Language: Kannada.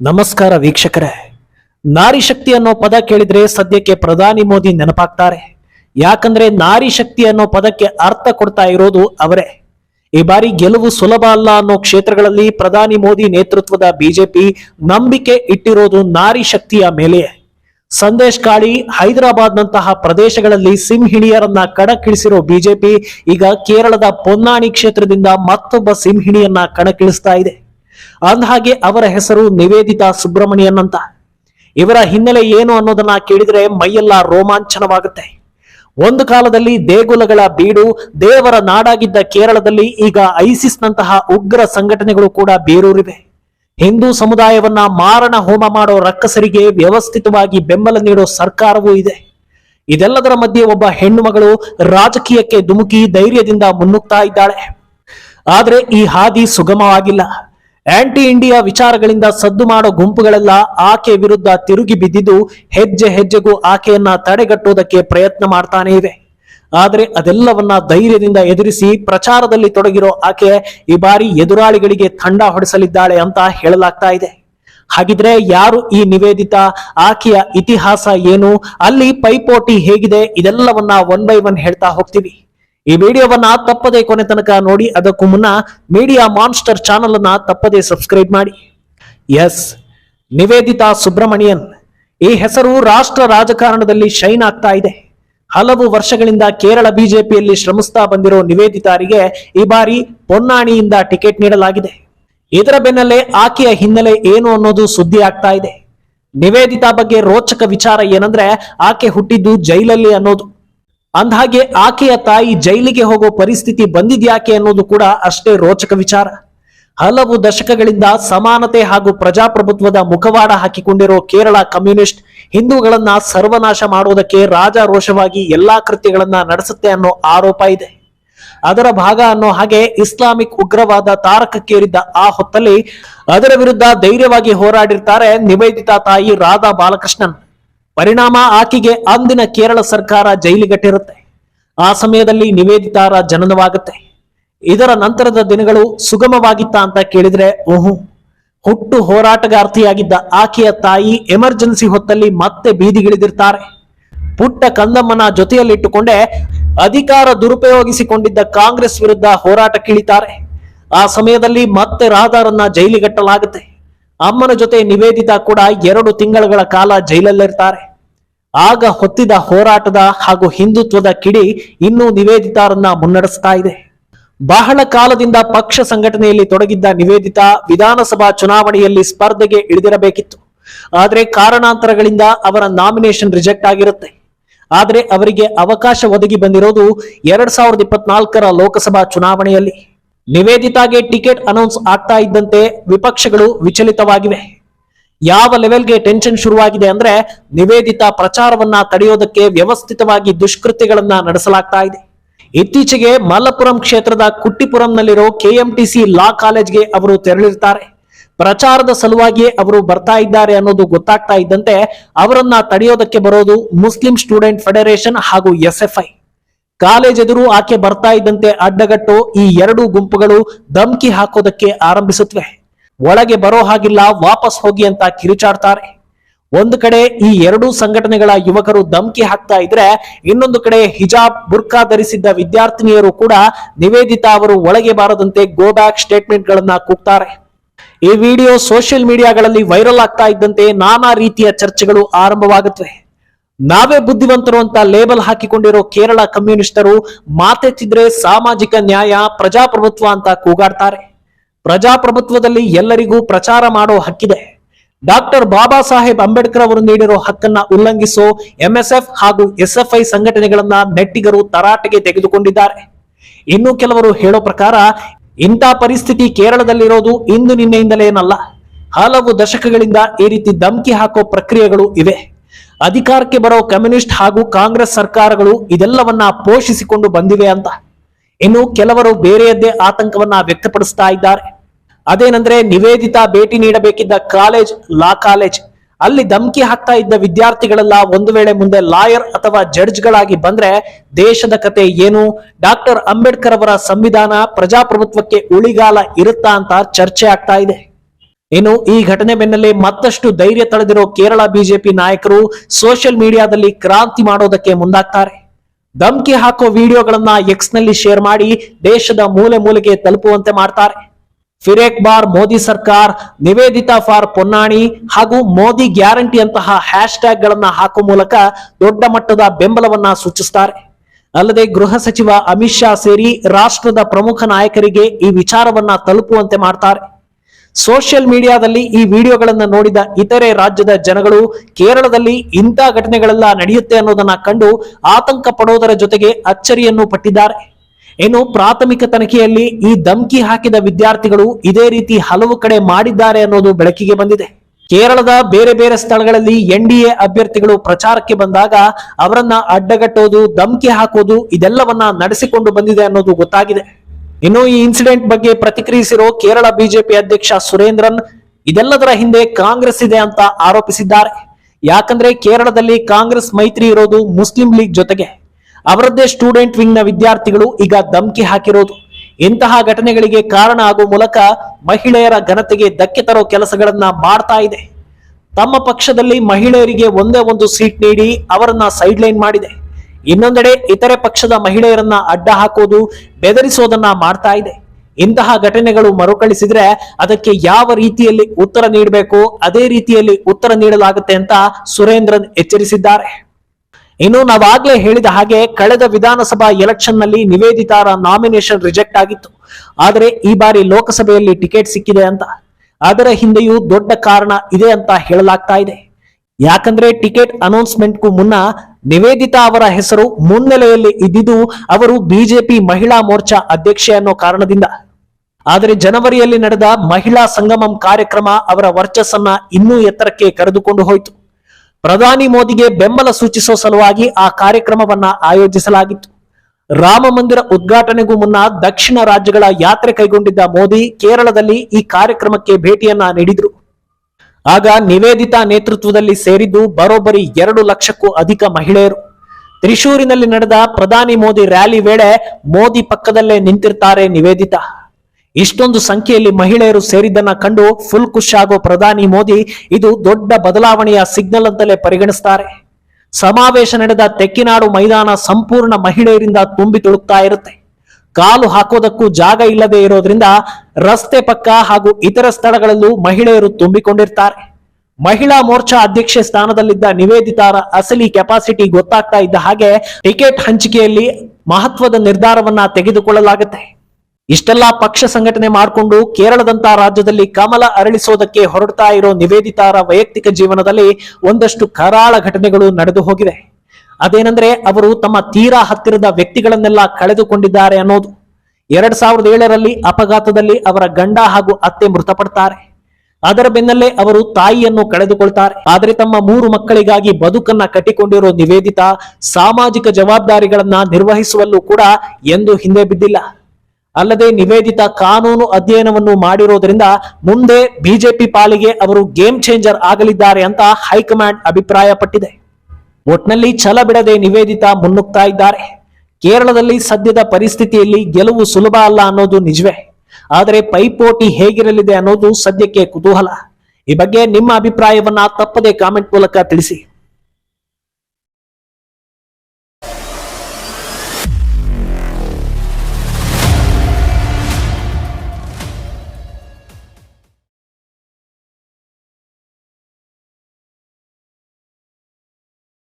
ನಮಸ್ಕಾರ ವೀಕ್ಷಕರೇ. ನಾರಿ ಶಕ್ತಿ ಅನ್ನೋ ಪದ ಕೇಳಿದ್ರೆ ಸದ್ಯಕ್ಕೆ ಪ್ರಧಾನಿ ಮೋದಿ ನೆನಪಾಗ್ತಾರೆ. ಯಾಕಂದ್ರೆ ನಾರಿ ಶಕ್ತಿ ಅನ್ನೋ ಪದಕ್ಕೆ ಅರ್ಥ ಕೊಡ್ತಾ ಇರೋದು ಅವರೇ. ಈ ಬಾರಿ ಗೆಲುವು ಸುಲಭ ಅಲ್ಲ ಅನ್ನೋ ಕ್ಷೇತ್ರಗಳಲ್ಲಿ ಪ್ರಧಾನಿ ಮೋದಿ ನೇತೃತ್ವದ ಬಿಜೆಪಿ ನಂಬಿಕೆ ಇಟ್ಟಿರೋದು ನಾರಿ ಶಕ್ತಿಯ ಮೇಲೆಯೇ. ಸಂದೇಶ್ ಕಾಳಿ ಹೈದರಾಬಾದ್ ನಂತಹ ಪ್ರದೇಶಗಳಲ್ಲಿ ಸಿಂಹಿಣಿಯರನ್ನ ಕಣಕ್ಕಿಳಿಸಿರೋ ಬಿಜೆಪಿ ಈಗ ಕೇರಳದ ಪೊನ್ನಾಣಿ ಕ್ಷೇತ್ರದಿಂದ ಮತ್ತೊಬ್ಬ ಸಿಂಹಿಣಿಯನ್ನ ಕಣಕ್ಕಿಳಿಸ್ತಾ ಇದೆ. ಅಂದಹಾಗೆ ಅವರ ಹೆಸರು ನಿವೇದಿತಾ ಸುಬ್ರಹ್ಮಣ್ಯನ್ ಅಂತ ಇವರ ಹಿನ್ನೆಲೆ ಏನು ಅನ್ನೋದನ್ನ ಕೇಳಿದ್ರೆ ಮೈಯೆಲ್ಲ ರೋಮಾಂಚನವಾಗುತ್ತೆ. ಒಂದು ಕಾಲದಲ್ಲಿ ದೇಗುಲಗಳ ಬೀಡು, ದೇವರ ನಾಡಾಗಿದ್ದ ಕೇರಳದಲ್ಲಿ ಈಗ ಐಸಿಸ್ನಂತಹ ಉಗ್ರ ಸಂಘಟನೆಗಳು ಕೂಡ ಬೇರೂರಿವೆ. ಹಿಂದೂ ಸಮುದಾಯವನ್ನ ಮಾರಣ ಹೋಮ ಮಾಡೋ ರಕ್ಕಸರಿಗೆ ವ್ಯವಸ್ಥಿತವಾಗಿ ಬೆಂಬಲ ನೀಡೋ ಸರ್ಕಾರವೂ ಇದೆ. ಇದೆಲ್ಲದರ ಮಧ್ಯೆ ಒಬ್ಬ ಹೆಣ್ಣು ಮಗಳು ರಾಜಕೀಯಕ್ಕೆ ಧುಮುಕಿ ಧೈರ್ಯದಿಂದ ಮುನ್ನುಗ್ತಾ ಇದ್ದಾಳೆ. ಆದರೆ ಈ ಹಾದಿ ಸುಗಮವಾಗಿಲ್ಲ. ಆಂಟಿ ಇಂಡಿಯಾ ವಿಚಾರಗಳಿಂದ ಸದ್ದು ಮಾಡೋ ಗುಂಪುಗಳೆಲ್ಲ ಆಕೆ ವಿರುದ್ಧ ತಿರುಗಿ ಬಿದ್ದಿದ್ದು ಹೆಜ್ಜೆ ಹೆಜ್ಜೆಗೂ ಆಕೆಯನ್ನ ತಡೆಗಟ್ಟುವುದಕ್ಕೆ ಪ್ರಯತ್ನ ಮಾಡ್ತಾನೆ ಇವೆ ಆದರೆ ಅದೆಲ್ಲವನ್ನ ಧೈರ್ಯದಿಂದ ಎದುರಿಸಿ ಪ್ರಚಾರದಲ್ಲಿ ತೊಡಗಿರೋ ಆಕೆ ಈ ಬಾರಿ ಎದುರಾಳಿಗಳಿಗೆ ತಂಡ ಹೊಡೆಸಲಿದ್ದಾಳೆ ಅಂತ ಹೇಳಲಾಗ್ತಾ ಇದೆ. ಹಾಗಿದ್ರೆ ಯಾರು ಈ ನಿವೇದಿತ, ಆಕೆಯ ಇತಿಹಾಸ ಏನು, ಅಲ್ಲಿ ಪೈಪೋಟಿ ಹೇಗಿದೆ, ಇದೆಲ್ಲವನ್ನ ಒನ್ ಬೈ ಒನ್ ಹೇಳ್ತಾ ಹೋಗ್ತೀವಿ. ಈ ವಿಡಿಯೋವನ್ನ ತಪ್ಪದೆ ಕೊನೆ ತನಕ ನೋಡಿ, ಅದಕ್ಕೂ ಮುನ್ನ ಮೀಡಿಯಾ ಮಾನ್ಸ್ಟರ್ ಚಾನಲ್ ಅನ್ನ ತಪ್ಪದೆ ಸಬ್ಸ್ಕ್ರೈಬ್ ಮಾಡಿ. ಎಸ್ ನಿವೇದಿತಾ ಸುಬ್ರಹ್ಮಣ್ಯನ್, ಈ ಹೆಸರು ರಾಷ್ಟ್ರ ರಾಜಕಾರಣದಲ್ಲಿ ಶೈನ್ ಆಗ್ತಾ ಇದೆ. ಹಲವು ವರ್ಷಗಳಿಂದ ಕೇರಳ ಬಿಜೆಪಿಯಲ್ಲಿ ಶ್ರಮಿಸ್ತಾ ಬಂದಿರೋ ನಿವೇದಿತಾರಿಗೆ ಈ ಬಾರಿ ಪೊನ್ನಾಣಿಯಿಂದ ಟಿಕೆಟ್ ನೀಡಲಾಗಿದೆ. ಇದರ ಬೆನ್ನಲ್ಲೇ ಆಕೆಯ ಹಿನ್ನೆಲೆ ಏನು ಅನ್ನೋದು ಸುದ್ದಿ ಆಗ್ತಾ ಇದೆ. ನಿವೇದಿತಾ ಬಗ್ಗೆ ರೋಚಕ ವಿಚಾರ ಏನಂದ್ರೆ, ಆಕೆ ಹುಟ್ಟಿದ್ದು ಜೈಲಲ್ಲಿ ಅನ್ನೋದು. ಅಂದಹಾಗೆ ಆಕೆಯ ತಾಯಿ ಜೈಲಿಗೆ ಹೋಗೋ ಪರಿಸ್ಥಿತಿ ಬಂದಿದ್ಯಾಕೆ ಅನ್ನೋದು ಕೂಡ ಅಷ್ಟೇ ರೋಚಕ ವಿಚಾರ. ಹಲವು ದಶಕಗಳಿಂದ ಸಮಾನತೆ ಹಾಗೂ ಪ್ರಜಾಪ್ರಭುತ್ವದ ಮುಖವಾಡ ಹಾಕಿಕೊಂಡಿರೋ ಕೇರಳ ಕಮ್ಯುನಿಸ್ಟ್ ಹಿಂದೂಗಳನ್ನ ಸರ್ವನಾಶ ಮಾಡುವುದಕ್ಕೆ ರಾಜಾರೋಷವಾಗಿ ಎಲ್ಲಾ ಕೃತ್ಯಗಳನ್ನ ನಡೆಸುತ್ತೆ ಅನ್ನೋ ಆರೋಪ ಇದೆ. ಅದರ ಭಾಗ ಅನ್ನೋ ಹಾಗೆ ಇಸ್ಲಾಮಿಕ್ ಉಗ್ರವಾದ ತಾರಕಕ್ಕೇರಿದ್ದ ಆ ಹೊತ್ತಲ್ಲಿ ಅದರ ವಿರುದ್ಧ ಧೈರ್ಯವಾಗಿ ಹೋರಾಡಿರ್ತಾರೆ ನಿವೇದಿತಾ ತಾಯಿ ರಾಧಾ ಬಾಲಕೃಷ್ಣನ್. ಪರಿಣಾಮ ಆಕೆಗೆ ಅಂದಿನ ಕೇರಳ ಸರ್ಕಾರ ಜೈಲಿಗಟ್ಟಿರುತ್ತೆ. ಆ ಸಮಯದಲ್ಲಿ ನಿವೇದಿತಾರ ಜನನವಾಗುತ್ತೆ. ಇದರ ನಂತರದ ದಿನಗಳು ಸುಗಮವಾಗಿತ್ತ ಅಂತ ಕೇಳಿದ್ರೆ, ಓಹು, ಹುಟ್ಟು ಹೋರಾಟಗಾರ್ತಿಯಾಗಿದ್ದ ಆಕೆಯ ತಾಯಿ ಎಮರ್ಜೆನ್ಸಿ ಹೊತ್ತಲ್ಲಿ ಮತ್ತೆ ಬೀದಿಗಿಳಿದಿರ್ತಾರೆ. ಪುಟ್ಟ ಕಂದಮ್ಮನ ಜೊತೆಯಲ್ಲಿಟ್ಟುಕೊಂಡೇ ಅಧಿಕಾರ ದುರುಪಯೋಗಿಸಿಕೊಂಡಿದ್ದ ಕಾಂಗ್ರೆಸ್ ವಿರುದ್ಧ ಹೋರಾಟಕ್ಕಿಳಿತಾರೆ ಆ ಸಮಯದಲ್ಲಿ ಮತ್ತೆ ರಾಧಾರನ್ನ ಜೈಲಿಗಟ್ಟಲಾಗುತ್ತೆ. ಅಮ್ಮನ ಜೊತೆ ನಿವೇದಿತಾ ಕೂಡ ಎರಡು ತಿಂಗಳುಗಳ ಕಾಲ ಜೈಲಲ್ಲಿರ್ತಾರೆ. ಆಗ ಹೊತ್ತಿದ ಹೋರಾಟದ ಹಾಗೂ ಹಿಂದುತ್ವದ ಕಿಡಿ ಇನ್ನೂ ನಿವೇದಿತಾರನ್ನ ಮುನ್ನಡೆಸ್ತಾ ಇದೆ. ಬಹಳ ಕಾಲದಿಂದ ಪಕ್ಷ ಸಂಘಟನೆಯಲ್ಲಿ ತೊಡಗಿದ್ದ ನಿವೇದಿತಾ ವಿಧಾನಸಭಾ ಚುನಾವಣೆಯಲ್ಲಿ ಸ್ಪರ್ಧೆಗೆ ಇಳಿದಿರಬೇಕಿತ್ತು. ಆದರೆ ಕಾರಣಾಂತರಗಳಿಂದ ಅವರ ನಾಮಿನೇಷನ್ ರಿಜೆಕ್ಟ್ ಆಗಿರುತ್ತೆ. ಆದರೆ ಅವರಿಗೆ ಅವಕಾಶ ಒದಗಿ ಬಂದಿರೋದು ಎರಡ್ ಸಾವಿರದ ಇಪ್ಪತ್ನಾಲ್ಕರ ಲೋಕಸಭಾ ಚುನಾವಣೆಯಲ್ಲಿ. ನಿವೇದಿತಾಗೆ ಟಿಕೆಟ್ ಅನೌನ್ಸ್ ಆಗ್ತಾ ಇದ್ದಂತೆ ವಿಪಕ್ಷಗಳು ವಿಚಲಿತವಾಗಿವೆ. ಯಾವ ಲೆವೆಲ್ಗೆ ಟೆನ್ಷನ್ ಶುರುವಾಗಿದೆ ಅಂದ್ರೆ ನಿವೇದಿತಾ ಪ್ರಚಾರವನ್ನ ತಡೆಯೋದಕ್ಕೆ ವ್ಯವಸ್ಥಿತವಾಗಿ ದುಷ್ಕೃತ್ಯಗಳನ್ನ ನಡೆಸಲಾಗ್ತಾ ಇದೆ. ಇತ್ತೀಚೆಗೆ ಮಲ್ಲಪುರಂ ಕ್ಷೇತ್ರದ ಕುಟ್ಟಿಪುರಂನಲ್ಲಿರೋ ಕೆಎಂಟಿಸಿ ಲಾ ಕಾಲೇಜ್ಗೆ ಅವರು ತೆರಳಿರ್ತಾರೆ. ಪ್ರಚಾರದ ಸಲುವಾಗಿಯೇ ಅವರು ಬರ್ತಾ ಇದ್ದಾರೆ ಅನ್ನೋದು ಗೊತ್ತಾಗ್ತಾ ಇದ್ದಂತೆ ಅವರನ್ನ ತಡೆಯೋದಕ್ಕೆ ಬರೋದು ಮುಸ್ಲಿಂ ಸ್ಟೂಡೆಂಟ್ ಫೆಡರೇಷನ್ ಹಾಗೂ ಎಸ್ಎಫ್ಐ ಕಾಲೇಜ್ ಎದುರು ಆಕೆ ಬರ್ತಾ ಇದ್ದಂತೆ ಅಡ್ಡಗಟ್ಟು ಈ ಎರಡು ಗುಂಪುಗಳು ಧಮ್ಕಿ ಹಾಕೋದಕ್ಕೆ ಆರಂಭಿಸುತ್ತವೆ ಒಳಗೆ ಬರೋ ಹಾಗಿಲ್ಲ, ವಾಪಸ್ ಹೋಗಿ ಅಂತ ಕಿರುಚಾಡ್ತಾರೆ. ಒಂದು ಕಡೆ ಈ ಎರಡೂ ಸಂಘಟನೆಗಳ ಯುವಕರು ಧಮ್ಕಿ ಹಾಕ್ತಾ ಇದ್ರೆ, ಇನ್ನೊಂದು ಕಡೆ ಹಿಜಾಬ್ ಬುರ್ಕಾ ಧರಿಸಿದ್ದ ವಿದ್ಯಾರ್ಥಿನಿಯರು ಕೂಡ ನಿವೇದಿತಾ ಅವರು ಒಳಗೆ ಬಾರದಂತೆ ಗೋ ಬ್ಯಾಕ್ ಸ್ಟೇಟ್ಮೆಂಟ್ ಗಳನ್ನ ಕೂಗ್ತಾರೆ. ಈ ವಿಡಿಯೋ ಸೋಷಿಯಲ್ ಮೀಡಿಯಾಗಳಲ್ಲಿ ವೈರಲ್ ಆಗ್ತಾ ಇದ್ದಂತೆ ನಾನಾ ರೀತಿಯ ಚರ್ಚೆಗಳು ಆರಂಭವಾಗುತ್ತವೆ ನಾವೇ ಬುದ್ಧಿವಂತರು ಅಂತ ಲೇಬಲ್ ಹಾಕಿಕೊಂಡಿರೋ ಕೇರಳ ಕಮ್ಯುನಿಸ್ಟರು ಮಾತೆತ್ತಿದ್ರೆ ಸಾಮಾಜಿಕ ನ್ಯಾಯ, ಪ್ರಜಾಪ್ರಭುತ್ವ ಅಂತ ಕೂಗಾಡ್ತಾರೆ. ಪ್ರಜಾಪ್ರಭುತ್ವದಲ್ಲಿ ಎಲ್ಲರಿಗೂ ಪ್ರಚಾರ ಮಾಡೋ ಹಕ್ಕಿದೆ. ಡಾಕ್ಟರ್ ಬಾಬಾ ಸಾಹೇಬ್ ಅಂಬೇಡ್ಕರ್ ಅವರು ನೀಡಿರೋ ಹಕ್ಕನ್ನ ಉಲ್ಲಂಘಿಸೋ ಎಂಎಸ್ಎಫ್ ಹಾಗೂ ಎಸ್ಎಫ್ಐ ಸಂಘಟನೆಗಳನ್ನ ನೆಟ್ಟಿಗರು ತರಾಟೆಗೆ ತೆಗೆದುಕೊಂಡಿದ್ದಾರೆ. ಇನ್ನು ಕೆಲವರು ಹೇಳೋ ಪ್ರಕಾರ, ಇಂಥ ಪರಿಸ್ಥಿತಿ ಕೇರಳದಲ್ಲಿರೋದು ಇಂದು ನಿನ್ನೆಯಿಂದಲೇನಲ್ಲ ಹಲವು ದಶಕಗಳಿಂದ ಈ ರೀತಿ ಧಮ್ಕಿ ಹಾಕೋ ಪ್ರಕ್ರಿಯೆಗಳು ಇವೆ. ಅಧಿಕಾರಕ್ಕೆ ಬರೋ ಕಮ್ಯುನಿಸ್ಟ್ ಹಾಗೂ ಕಾಂಗ್ರೆಸ್ ಸರ್ಕಾರಗಳು ಇದೆಲ್ಲವನ್ನ ಪೋಷಿಸಿಕೊಂಡು ಬಂದಿವೆ ಅಂತ. ಇನ್ನು ಕೆಲವರು ಬೇರೆಯದ್ದೇ ಆತಂಕವನ್ನ ವ್ಯಕ್ತಪಡಿಸ್ತಾ ಇದ್ದಾರೆ. ಅದೇನಂದ್ರೆ ನಿವೇದಿತಾ ಭೇಟಿ ನೀಡಬೇಕಿದ್ದ ಕಾಲೇಜ್, ಲಾ ಕಾಲೇಜ್. ಅಲ್ಲಿ ಧಮ್ಕಿ ಹಾಕ್ತಾ ಇದ್ದ ವಿದ್ಯಾರ್ಥಿಗಳೆಲ್ಲ ಒಂದು ವೇಳೆ ಮುಂದೆ ಲಾಯರ್ ಅಥವಾ ಜಡ್ಜ್ಗಳಾಗಿ ಬಂದ್ರೆ ದೇಶದ ಕತೆ ಏನು? ಡಾಕ್ಟರ್ ಅಂಬೇಡ್ಕರ್ ಅವರ ಸಂವಿಧಾನ ಪ್ರಜಾಪ್ರಭುತ್ವಕ್ಕೆ ಉಳಿಗಾಲ ಇರುತ್ತಾ ಅಂತ ಚರ್ಚೆ ಆಗ್ತಾ ಇದೆ. ಇನ್ನು ಈ ಘಟನೆ ಬೆನ್ನಲ್ಲೇ ಮತ್ತಷ್ಟು ಧೈರ್ಯ ತಳೆದಿರೋ ಕೇರಳ ಬಿಜೆಪಿ ನಾಯಕರು ಸೋಷಿಯಲ್ ಮೀಡಿಯಾದಲ್ಲಿ ಕ್ರಾಂತಿ ಮಾಡೋದಕ್ಕೆ ಮುಂದಾಗ್ತಾರೆ. ಧಮ್ಕಿ ಹಾಕೋ ವಿಡಿಯೋಗಳನ್ನ ಎಕ್ಸ್ನಲ್ಲಿ ಶೇರ್ ಮಾಡಿ ದೇಶದ ಮೂಲೆ ಮೂಲೆಗೆ ತಲುಪುವಂತೆ ಮಾಡ್ತಾರೆ. ಫಿರೇಕ್ ಬಾರ್, ಮೋದಿ ಸರ್ಕಾರ್, ನಿವೇದಿತಾ ಫಾರ್ ಪೊನ್ನಾಣಿ ಹಾಗೂ ಮೋದಿ ಗ್ಯಾರಂಟಿ ಅಂತಹ ಹ್ಯಾಶ್ ಟ್ಯಾಗ್ ಗಳನ್ನ ಹಾಕುವ ಮೂಲಕ ದೊಡ್ಡ ಮಟ್ಟದ ಬೆಂಬಲವನ್ನ ಸೂಚಿಸುತ್ತಾರೆ ಅಲ್ಲದೆ ಗೃಹ ಸಚಿವ ಅಮಿತ್ ಶಾ ಸೇರಿ ರಾಷ್ಟ್ರದ ಪ್ರಮುಖ ನಾಯಕರಿಗೆ ಈ ವಿಚಾರವನ್ನ ತಲುಪುವಂತೆ ಮಾಡ್ತಾರೆ. ಸೋಷಿಯಲ್ ಮೀಡಿಯಾದಲ್ಲಿ ಈ ವಿಡಿಯೋಗಳನ್ನು ನೋಡಿದ ಇತರೆ ರಾಜ್ಯದ ಜನಗಳು, ಕೇರಳದಲ್ಲಿ ಇಂಥ ಘಟನೆಗಳೆಲ್ಲ ನಡೆಯುತ್ತೆ ಅನ್ನೋದನ್ನ ಕಂಡು ಆತಂಕ ಪಡೋದರ ಜೊತೆಗೆ ಅಚ್ಚರಿಯನ್ನು ಪಟ್ಟಿದ್ದಾರೆ. ಏನು ಪ್ರಾಥಮಿಕ ತನಿಖೆಯಲ್ಲಿ ಈ ಧಮ್ಕಿ ಹಾಕಿದ ವಿದ್ಯಾರ್ಥಿಗಳು ಇದೇ ರೀತಿ ಹಲವು ಕಡೆ ಮಾಡಿದ್ದಾರೆ ಅನ್ನೋದು ಬೆಳಕಿಗೆ ಬಂದಿದೆ. ಕೇರಳದ ಬೇರೆ ಬೇರೆ ಸ್ಥಳಗಳಲ್ಲಿ ಎನ್ ಡಿ ಎ ಅಭ್ಯರ್ಥಿಗಳು ಪ್ರಚಾರಕ್ಕೆ ಬಂದಾಗ ಅವರನ್ನ ಅಡ್ಡಗಟ್ಟೋದು, ಧಮ್ಕಿ ಹಾಕೋದು ಇದೆಲ್ಲವನ್ನ ನಡೆಸಿಕೊಂಡು ಬಂದಿದೆ ಅನ್ನೋದು ಗೊತ್ತಾಗಿದೆ. ಇನ್ನು ಈ ಇನ್ಸಿಡೆಂಟ್ ಬಗ್ಗೆ ಪ್ರತಿಕ್ರಿಯಿಸಿರೋ ಕೇರಳ ಬಿಜೆಪಿ ಅಧ್ಯಕ್ಷ ಸುರೇಂದ್ರನ್, ಇದೆಲ್ಲದರ ಹಿಂದೆ ಕಾಂಗ್ರೆಸ್ ಇದೆ ಅಂತ ಆರೋಪಿಸಿದ್ದಾರೆ. ಯಾಕಂದ್ರೆ ಕೇರಳದಲ್ಲಿ ಕಾಂಗ್ರೆಸ್ ಮೈತ್ರಿ ಇರೋದು ಮುಸ್ಲಿಂ ಲೀಗ್ ಜೊತೆಗೆ. ಅವರದ್ದೇ ಸ್ಟೂಡೆಂಟ್ ವಿಂಗ್ನ ವಿದ್ಯಾರ್ಥಿಗಳು ಈಗ ಧಮ್ಕಿ ಹಾಕಿರೋದು. ಇಂತಹ ಘಟನೆಗಳಿಗೆ ಕಾರಣ ಆಗುವ ಮೂಲಕ ಮಹಿಳೆಯರ ಘನತೆಗೆ ಧಕ್ಕೆ ತರೋ ಕೆಲಸಗಳನ್ನ ಮಾಡ್ತಾ ಇದೆ. ತಮ್ಮ ಪಕ್ಷದಲ್ಲಿ ಮಹಿಳೆಯರಿಗೆ ಒಂದೇ ಒಂದು ಸೀಟ್ ನೀಡಿ ಅವರನ್ನ ಸೈಡ್ ಲೈನ್ ಮಾಡಿದೆ. ಇನ್ನೊಂದೆಡೆ ಇತರೆ ಪಕ್ಷದ ಮಹಿಳೆಯರನ್ನ ಅಡ್ಡ ಹಾಕೋದು, ಬೆದರಿಸೋದನ್ನ ಮಾಡ್ತಾ ಇದೆ. ಇಂತಹ ಘಟನೆಗಳು ಮರುಕಳಿಸಿದ್ರೆ ಅದಕ್ಕೆ ಯಾವ ರೀತಿಯಲ್ಲಿ ಉತ್ತರ ನೀಡಬೇಕು, ಅದೇ ರೀತಿಯಲ್ಲಿ ಉತ್ತರ ನೀಡಲಾಗುತ್ತೆ ಅಂತ ಸುರೇಂದ್ರನ್ ಎಚ್ಚರಿಸಿದ್ದಾರೆ. ಇನ್ನು ನಾವಾಗ್ಲೇ ಹೇಳಿದ ಹಾಗೆ ಕಳೆದ ವಿಧಾನಸಭಾ ಎಲೆಕ್ಷನ್ನಲ್ಲಿ ನಿವೇದಿತಾರ ನಾಮಿನೇಷನ್ ರಿಜೆಕ್ಟ್ ಆಗಿತ್ತು. ಆದರೆ ಈ ಬಾರಿ ಲೋಕಸಭೆಯಲ್ಲಿ ಟಿಕೆಟ್ ಸಿಕ್ಕಿದೆ ಅಂತ. ಅದರ ಹಿಂದೆಯೂ ದೊಡ್ಡ ಕಾರಣ ಇದೆ ಅಂತ ಹೇಳಲಾಗ್ತಾ ಇದೆ. ಯಾಕಂದ್ರೆ ಟಿಕೆಟ್ ಅನೌನ್ಸ್ಮೆಂಟ್ಗೂ ಮುನ್ನ ನಿವೇದಿತಾ ಅವರ ಹೆಸರು ಮುನ್ನೆಲೆಯಲ್ಲಿ ಇದ್ದಿದ್ದು ಅವರು ಬಿಜೆಪಿ ಮಹಿಳಾ ಮೋರ್ಚಾ ಅಧ್ಯಕ್ಷೆ ಅನ್ನೋ ಕಾರಣದಿಂದ. ಆದರೆ ಜನವರಿಯಲ್ಲಿ ನಡೆದ ಮಹಿಳಾ ಸಂಗಮಂ ಕಾರ್ಯಕ್ರಮ ಅವರ ವರ್ಚಸ್ಸನ್ನ ಇನ್ನೂ ಎತ್ತರಕ್ಕೆ ಕರೆದುಕೊಂಡು ಹೋಯಿತು. ಪ್ರಧಾನಿ ಮೋದಿಗೆ ಬೆಂಬಲ ಸೂಚಿಸುವ ಸಲುವಾಗಿ ಆ ಕಾರ್ಯಕ್ರಮವನ್ನ ಆಯೋಜಿಸಲಾಗಿತ್ತು. ರಾಮ ಮಂದಿರ ಉದ್ಘಾಟನೆಗೂ ಮುನ್ನ ದಕ್ಷಿಣ ರಾಜ್ಯಗಳ ಯಾತ್ರೆ ಕೈಗೊಂಡಿದ್ದ ಮೋದಿ ಕೇರಳದಲ್ಲಿ ಈ ಕಾರ್ಯಕ್ರಮಕ್ಕೆ ಭೇಟಿಯನ್ನ ನೀಡಿದ್ರು. ಆಗ ನಿವೇದಿತಾ ನೇತೃತ್ವದಲ್ಲಿ ಸೇರಿದ್ದು ಬರೋಬ್ಬರಿ ಎರಡು ಲಕ್ಷಕ್ಕೂ ಅಧಿಕ ಮಹಿಳೆಯರು. ತ್ರಿಶೂರಿನಲ್ಲಿ ನಡೆದ ಪ್ರಧಾನಿ ಮೋದಿ ರ್ಯಾಲಿ ವೇಳೆ ಮೋದಿ ಪಕ್ಕದಲ್ಲೇ ನಿಂತಿರ್ತಾರೆ ನಿವೇದಿತಾ. ಇಷ್ಟೊಂದು ಸಂಖ್ಯೆಯಲ್ಲಿ ಮಹಿಳೆಯರು ಸೇರಿದ್ದನ್ನ ಕಂಡು ಫುಲ್ ಖುಷ್ ಆಗೋ ಪ್ರಧಾನಿ ಮೋದಿ ಇದು ದೊಡ್ಡ ಬದಲಾವಣೆಯ ಸಿಗ್ನಲ್ ಅಂತಲೇ ಪರಿಗಣಿಸ್ತಾರೆ. ಸಮಾವೇಶ ನಡೆದ ತೆಕ್ಕಿನಾಡು ಮೈದಾನ ಸಂಪೂರ್ಣ ಮಹಿಳೆಯರಿಂದ ತುಂಬಿ ತುಳುಕ್ತಾ ಇರುತ್ತೆ. ಕಾಲು ಹಾಕೋದಕ್ಕೂ ಜಾಗ ಇಲ್ಲದೆ ಇರೋದ್ರಿಂದ ರಸ್ತೆ ಪಕ್ಕ ಹಾಗೂ ಇತರ ಸ್ಥಳಗಳಲ್ಲೂ ಮಹಿಳೆಯರು ತುಂಬಿಕೊಂಡಿರ್ತಾರೆ. ಮಹಿಳಾ ಮೋರ್ಚಾ ಅಧ್ಯಕ್ಷೆ ಸ್ಥಾನದಲ್ಲಿದ್ದ ನಿವೇದಿತಾರ ಅಸಲಿ ಕೆಪಾಸಿಟಿ ಗೊತ್ತಾಗ್ತಾ ಇದ್ದ ಹಾಗೆ ಟಿಕೆಟ್ ಹಂಚಿಕೆಯಲ್ಲಿ ಮಹತ್ವದ ನಿರ್ಧಾರವನ್ನ ತೆಗೆದುಕೊಳ್ಳಲಾಗುತ್ತೆ. ಇಷ್ಟೆಲ್ಲಾ ಪಕ್ಷ ಸಂಘಟನೆ ಮಾಡಿಕೊಂಡು ಕೇರಳದಂತ ರಾಜ್ಯದಲ್ಲಿ ಕಮಲ ಅರಳಿಸೋದಕ್ಕೆ ಹೊರಡ್ತಾ ಇರೋ ನಿವೇದಿತಾರ ವೈಯಕ್ತಿಕ ಜೀವನದಲ್ಲಿ ಒಂದಷ್ಟು ಕರಾಳ ಘಟನೆಗಳು ನಡೆದು ಹೋಗಿವೆ ಅದೇನೆಂದ್ರೆ ಅವರು ತಮ್ಮ ತೀರಾ ಹತ್ತಿರದ ವ್ಯಕ್ತಿಗಳನ್ನೆಲ್ಲ ಕಳೆದುಕೊಂಡಿದ್ದಾರೆ ಅನ್ನೋದು. ಎರಡ್ ಸಾವಿರದ ಏಳರಲ್ಲಿ ಅಪಘಾತದಲ್ಲಿ ಅವರ ಗಂಡ ಹಾಗೂ ಅತ್ತೆ ಮೃತಪಡ್ತಾರೆ. ಅದರ ಬೆನ್ನಲ್ಲೇ ಅವರು ತಾಯಿಯನ್ನು ಕಳೆದುಕೊಳ್ತಾರೆ. ಆದರೆ ತಮ್ಮ ಮೂರು ಮಕ್ಕಳಿಗಾಗಿ ಬದುಕನ್ನ ಕಟ್ಟಿಕೊಂಡಿರೋ ನಿವೇದಿತ ಸಾಮಾಜಿಕ ಜವಾಬ್ದಾರಿಗಳನ್ನ ನಿರ್ವಹಿಸುವಲ್ಲೂ ಕೂಡ ಎಂದು ಹಿಂದೆ ಬಿದ್ದಿಲ್ಲ. ಅಲ್ಲದೆ ನಿವೇದಿತ ಕಾನೂನು ಅಧ್ಯಯನವನ್ನು ಮಾಡಿರೋದ್ರಿಂದ ಮುಂದೆ ಬಿಜೆಪಿ ಪಾಲಿಗೆ ಅವರು ಗೇಮ್ ಚೇಂಜರ್ ಆಗಲಿದ್ದಾರೆ ಅಂತ ಹೈಕಮಾಂಡ್ ಅಭಿಪ್ರಾಯಪಟ್ಟಿದೆ. ಒಟ್ನಲ್ಲಿ ಛಲ ಬಿಡದೆ ನಿವೇದಿತಾ ಮುನ್ನುಗ್ತಾ ಇದ್ದಾರೆ. ಕೇರಳದಲ್ಲಿ ಸದ್ಯದ ಪರಿಸ್ಥಿತಿಯಲ್ಲಿ ಗೆಲುವು ಸುಲಭ ಅಲ್ಲ ಅನ್ನೋದು ನಿಜವೇ. ಆದರೆ ಪೈಪೋಟಿ ಹೇಗಿರಲಿದೆ ಅನ್ನೋದು ಸದ್ಯಕ್ಕೆ ಕುತೂಹಲ. ಈ ಬಗ್ಗೆ ನಿಮ್ಮ ಅಭಿಪ್ರಾಯವನ್ನ ತಪ್ಪದೆ ಕಾಮೆಂಟ್ ಮೂಲಕ ತಿಳಿಸಿ.